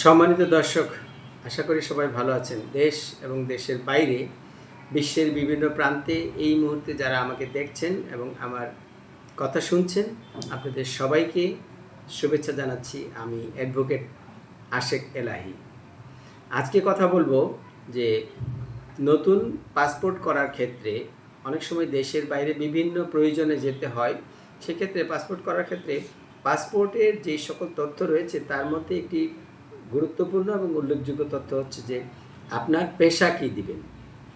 সম্মানিত দর্শক, আশা করি সবাই ভালো আছেন। দেশ এবং দেশের বাইরে, বিশ্বের বিভিন্ন প্রান্তে এই মুহূর্তে যারা আমাকে দেখছেন এবং আমার কথা শুনছেন, আপনাদের সবাইকে শুভেচ্ছা জানাচ্ছি আমি অ্যাডভোকেট আশেক এলাহি। আজকে কথা বলব যে নতুন পাসপোর্ট করার ক্ষেত্রে অনেক সময় দেশের বাইরে বিভিন্ন প্রয়োজনে যেতে হয়। সেক্ষেত্রে পাসপোর্ট করার ক্ষেত্রে পাসপোর্টের যে সকল তথ্য রয়েছে, তার মধ্যে একটি গুরুত্বপূর্ণ এবং উল্লেখযোগ্য তথ্য হচ্ছে যে আপনার পেশা কী দিবেন?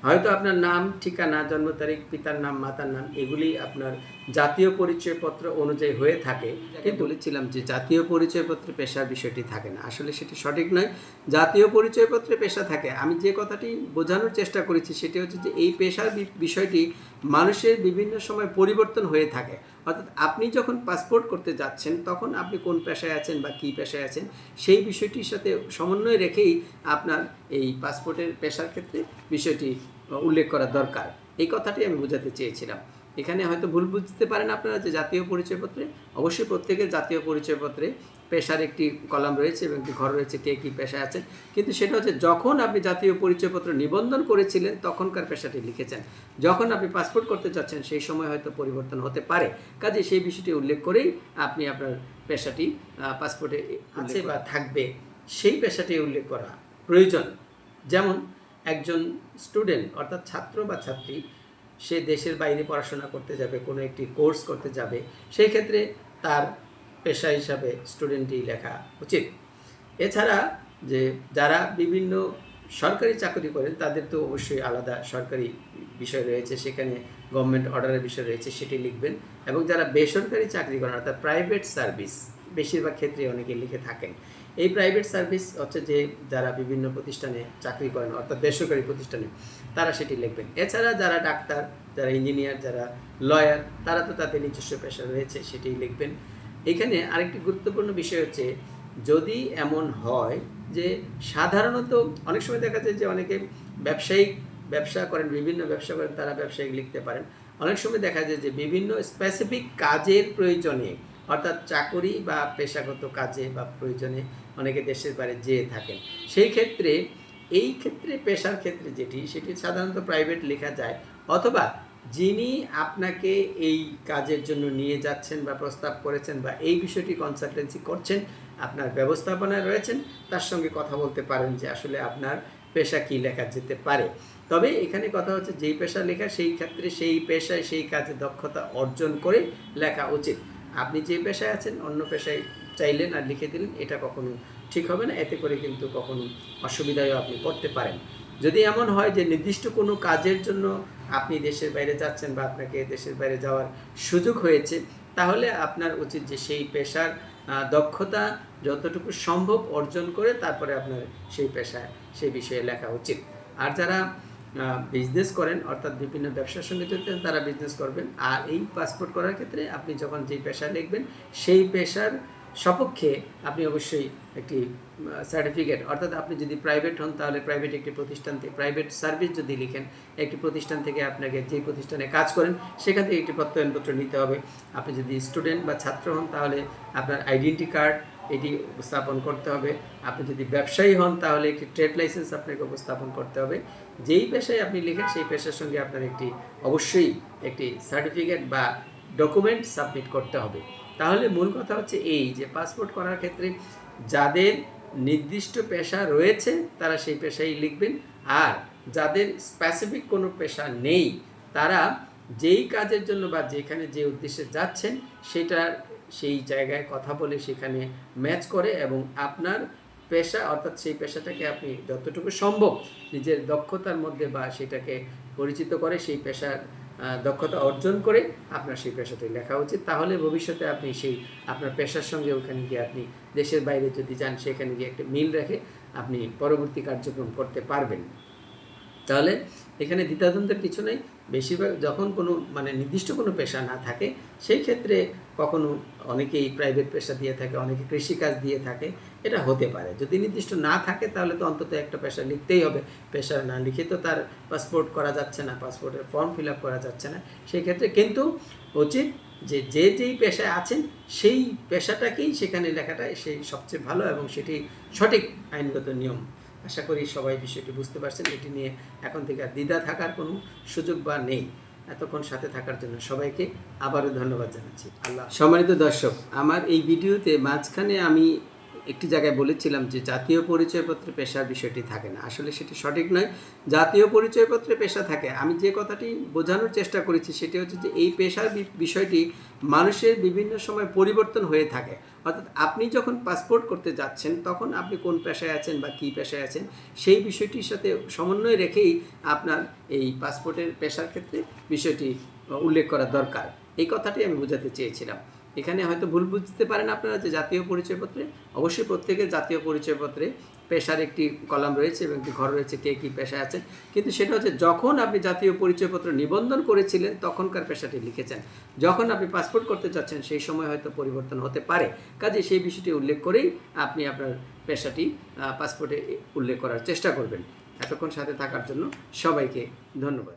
হয়তো আপনার নাম ঠিকানা জন্ম তারিখ পিতার নাম মাতার নাম এগুলি আপনার জাতীয় পরিচয়পত্র অনুযায়ী হয়ে থাকে। কিন্তু বলেছিলাম যে জাতীয় পরিচয়পত্রে পেশার বিষয়টি থাকে না। আসলে সেটি সঠিক নয়। জাতীয় পরিচয়পত্রে পেশা থাকে। আমি যে কথাটি বোঝানোর চেষ্টা করেছি সেটি হচ্ছে যে এই পেশার বিষয়টি মানুষের বিভিন্ন সময় পরিবর্তন হয়ে থাকে। অর্থাৎ আপনি যখন পাসপোর্ট করতে যাচ্ছেন, তখন আপনি কোন পেশায় আছেন বা কী পেশায় আছেন, সেই বিষয়টির সাথে সমন্বয় রেখেই আপনার এই পাসপোর্টের পেশার ক্ষেত্রে বিষয়টি উল্লেখ করা দরকার। এই কথাটি আমি বোঝাতে চেয়েছিলাম। এখানে হয়তো ভুল বুঝতে পারেন আপনারা যে জাতীয় পরিচয়পত্রে। অবশ্যই প্রত্যেকের জাতীয় পরিচয়পত্রে পেশার একটি কলাম রয়েছে এবং একটি ঘর রয়েছে কে কী পেশায় আছেন। কিন্তু সেটা হচ্ছে যখন আপনি জাতীয় পরিচয়পত্র নিবন্ধন করেছিলেন, তখনকার পেশাটি লিখেছেন। যখন আপনি পাসপোর্ট করতে চাচ্ছেন সেই সময় হয়তো পরিবর্তন হতে পারে। কাজে সেই বিষয়টি উল্লেখ করেই আপনি আপনার পেশাটি পাসপোর্টে আছে বা থাকবে। সেই পেশাটি উল্লেখ করা প্রয়োজন। যেমন একজন স্টুডেন্ট অর্থাৎ ছাত্র বা ছাত্রী সে দেশের বাইরে পড়াশোনা করতে যাবে, কোনো একটি কোর্স করতে যাবে, সেই ক্ষেত্রে তার পেশা হিসাবে স্টুডেন্টই লেখা উচিত। এছাড়া যে যারা বিভিন্ন সরকারি চাকরি করেন, তাদের তো অবশ্যই আলাদা সরকারি বিষয় রয়েছে, সেখানে গভর্নমেন্ট অর্ডারের বিষয় রয়েছে, সেটি লিখবেন। এবং যারা বেসরকারি চাকরি করেন, অর্থাৎ প্রাইভেট সার্ভিস বেশিরভাগ ক্ষেত্রে অনেকে লিখে থাকেন। এই প্রাইভেট সার্ভিস হচ্ছে যে যারা বিভিন্ন প্রতিষ্ঠানে চাকরি করেন, অর্থাৎ বেসরকারি প্রতিষ্ঠানে, তারা সেটি লিখবেন। এছাড়া যারা ডাক্তার, যারা ইঞ্জিনিয়ার যারা লয়ার তারা তো তাদের নিজস্ব পেশা রয়েছে, সেটি লিখবেন। এখানে আরেকটি গুরুত্বপূর্ণ বিষয় হচ্ছে, যদি এমন হয় যে সাধারণত অনেক সময় দেখা যায় যে অনেকে ব্যবসায়িক ব্যবসা করেন, বিভিন্ন ব্যবসা করেন, তারা ব্যবসায়িক লিখতে পারেন। অনেক সময় দেখা যায় যে বিভিন্ন স্পেসিফিক কাজের প্রয়োজনে অর্থাৎ চাকরি বা পেশাগত কাজে বা প্রয়োজনে অনেকে দেশের বাইরে যেয়ে থাকেন। সেই ক্ষেত্রে, এই ক্ষেত্রে, পেশার ক্ষেত্রে যেটি, সেটি সাধারণত প্রাইভেট লেখা যায়। অথবা যিনি আপনাকে এই কাজের জন্য নিয়ে যাচ্ছেন বা প্রস্তাব করেছেন বা এই বিষয়টি কনসালটেন্সি করছেন, আপনার ব্যবস্থাপনায় রয়েছেন, তার সঙ্গে কথা বলতে পারেন যে আসলে আপনার পেশা কী লেখা যেতে পারে। তবে এখানে কথা হচ্ছে, যেই পেশা লেখা, সেই ক্ষেত্রে সেই পেশায় সেই কাজে দক্ষতা অর্জন করে লেখা উচিত। আপনি যে পেশায় আছেন, অন্য পেশায় চাইলেন আর লিখে দিলেন, এটা কখনো ঠিক হবে না। এতে করে কিন্তু কখনো অসুবিধায়ও আপনি পড়তে পারেন। যদি এমন হয় যে নির্দিষ্ট কোনো কাজের জন্য আপনি দেশের বাইরে যাচ্ছেন বা আপনাকে দেশের বাইরে যাওয়ার সুযোগ হয়েছে, তাহলে আপনার উচিত যে সেই পেশার দক্ষতা যতটুকু সম্ভব অর্জন করে তারপরে আপনার সেই পেশায়, সেই বিষয়ে লেখা উচিত। আর যারা বিজনেস করেন, অর্থাৎ বিভিন্ন ব্যবসার সঙ্গে জড়িত তারা বিজনেস করবেন। আর এই পাসপোর্ট করার ক্ষেত্রে আপনি যখন যেই পেশা লিখবেন সেই পেশার সপক্ষে আপনি অবশ্যই একটি সার্টিফিকেট অর্থাৎ আপনি যদি প্রাইভেট হন, তাহলে প্রাইভেট একটি প্রতিষ্ঠান থেকে প্রাইভেট সার্ভিস যদি লিখেন, একটি প্রতিষ্ঠান থেকে আপনাকে যে প্রতিষ্ঠানে কাজ করেন, সেখান থেকে একটি প্রত্যয়নপত্র নিতে হবে। আপনি যদি স্টুডেন্ট বা ছাত্র হন, তাহলে আপনার আইডেন্টি কার্ড এটি উপস্থাপন করতে হবে। আপনি যদি ব্যবসায়ী হন, তাহলে একটি ট্রেড লাইসেন্স আপনাকে উপস্থাপন করতে হবে। যেই পেশায় আপনি লেখেন, সেই পেশার সঙ্গে আপনার একটি, অবশ্যই একটি সার্টিফিকেট বা ডকুমেন্ট সাবমিট করতে হবে। তাহলে মূল কথা হচ্ছে এই যে, পাসপোর্ট করার ক্ষেত্রে যাদের নির্দিষ্ট পেশা রয়েছে, তারা সেই পেশাই লিখবেন। আর যাদের স্পেসিফিক কোনো পেশা নেই, তারা যেই কাজের জন্য বা যেখানে যে উদ্দেশ্যে যাচ্ছেন, সেটার সেই জায়গায় কথা বলে সেখানে ম্যাচ করে এবং আপনার পেশা, অর্থাৎ সেই পেশাটাকে আপনি যতটুকু সম্ভব নিজের দক্ষতার মধ্যে বা সেটাকে পরিচিত করে, সেই পেশার দক্ষতা অর্জন করে আপনার সেই পেশাটি লেখা উচিত। তাহলে ভবিষ্যতে আপনি সেই আপনার পেশার সঙ্গে ওখানে গিয়ে আপনি দেশের বাইরে যদি যান, সেখানে গিয়ে একটা মিল রেখে আপনি পরবর্তী কার্যক্রম করতে পারবেন। তাহলে এখানে দ্বিধাদ্বন্দ্বের কিছু নেই। বেশিরভাগ যখন কোনো মানে নির্দিষ্ট কোনো পেশা না থাকে, সেই ক্ষেত্রে কখনো অনেকেই প্রাইভেট পেশা দিয়ে থাকে, অনেকে কৃষিকাজ দিয়ে থাকে, এটা হতে পারে। যদি নির্দিষ্ট না থাকে, তাহলে তো অন্তত একটা পেশা লিখতেই হবে। পেশা না লিখে তো তার পাসপোর্ট করা যাচ্ছে না পাসপোর্টের ফর্ম ফিল আপ করা যাচ্ছে না। সেই ক্ষেত্রে কিন্তু উচিত যে যে যেই পেশায় আছেন, সেই পেশাটাকেই সেখানে লেখাটা সেই সবচেয়ে ভালো এবং সেটি সঠিক আইনগত নিয়ম। আশা করি সবাই বিষয়টি বুঝতে পারছেন। এটি নিয়ে এখন থেকে আর দ্বিধা থাকার কোনো সুযোগ বা নেই। এতক্ষণ সাথে থাকার জন্য সবাইকে আবারও ধন্যবাদ জানাচ্ছি। আল্লাহ সম্মানিত দর্শক, আমার এই ভিডিওতে মাঝখানে আমি একটি জায়গায় বলেছিলাম যে জাতীয় পরিচয়পত্রে পেশার বিষয়টি থাকে না। আসলে সেটি সঠিক নয়। জাতীয় পরিচয়পত্রে পেশা থাকে। আমি যে কথাটি বোঝানোর চেষ্টা করেছি সেটি হচ্ছে যে এই পেশার বিষয়টি মানুষের বিভিন্ন সময় পরিবর্তন হয়ে থাকে। অর্থাৎ আপনি যখন পাসপোর্ট করতে যাচ্ছেন, তখন আপনি কোন পেশায় আছেন বা কী পেশায় আছেন, সেই বিষয়টির সাথে সমন্বয় রেখেই আপনার এই পাসপোর্টের পেশার ক্ষেত্রে বিষয়টি উল্লেখ করা দরকার। এই কথাটি আমি বোঝাতে চেয়েছিলাম। এখানে হয়তো ভুল বুঝতে পারেন আপনারা যে জাতীয় পরিচয়পত্রে। অবশ্যই প্রত্যেকের জাতীয় পরিচয়পত্রে পেশার একটি কলাম রয়েছে এবং একটি ঘর রয়েছে কে কী পেশায় আছেন। কিন্তু সেটা হচ্ছে যখন আপনি জাতীয় পরিচয়পত্র নিবন্ধন করেছিলেন, তখনকার পেশাটি লিখেছেন। যখন আপনি পাসপোর্ট করতে চাচ্ছেন সেই সময় হয়তো পরিবর্তন হতে পারে। কাজে সেই বিষয়টি উল্লেখ করেই আপনি আপনার পেশাটি পাসপোর্টে উল্লেখ করার চেষ্টা করবেন। এতক্ষণ সাথে থাকার জন্য সবাইকে ধন্যবাদ।